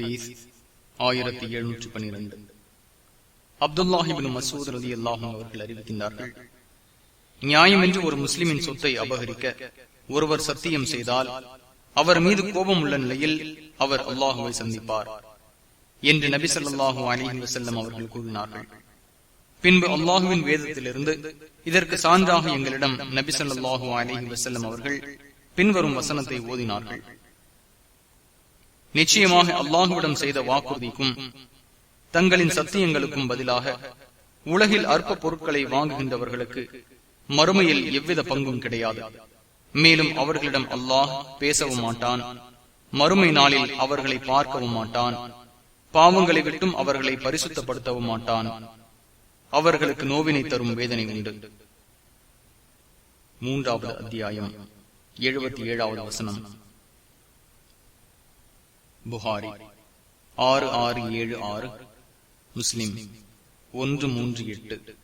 ஹதீஸ் ஆயிரத்தி எழுநூற்றி பனிரெண்டு அப்துல்லாஹிபின் மசூத் ரதி அல்லாஹும் அவர்கள் அறிவிக்கின்றார்கள் நியாயம் என்று ஒரு முஸ்லிமின் சொத்தை அபகரிக்க ஒருவர் சத்தியம் செய்தால் அவர் மீது கோபம் உள்ள நிலையில் அவர் அல்லாஹுவை சந்திப்பார் என்று நபி சொல்லாஹு அலிஹி வசல்லம் அவர்கள் கூறினார்கள். பின்பு அல்லாஹுவின் வேதத்திலிருந்து இதற்கு சான்றாக எங்களிடம் நபி சொல்லாஹு அலிஹி வசல்லம் அவர்கள் பின்வரும் வசனத்தை ஓதினார்கள். நிச்சயமாக அல்லாஹுவிடம் செய்த வாக்குறுதிக்கும் தங்களின் சத்தியங்களுக்கும் பதிலாக உலகில் அற்ப பொருட்களை வாங்குகின்றவர்களுக்கு மறுமையில் எவ்வித பங்கும் கிடையாது. மேலும் அவர்களிடம் அல்லாஹ் பேசவும் மாட்டான். மறுமை நாளில் அவர்களை பார்க்கவும் மாட்டான். பாவங்களை விட்டும் அவர்களை பரிசுத்தப்படுத்தவும் மாட்டான். அவர்களுக்கு நோவினை தரும் வேதனை உண்டு. மூன்றாவது அத்தியாயம் எழுபத்தி ஏழாவது வசனம். புகாரி. ஆறு ஆறு ஏழு ஆறு. முஸ்லிம். ஒன்று மூன்று எட்டு.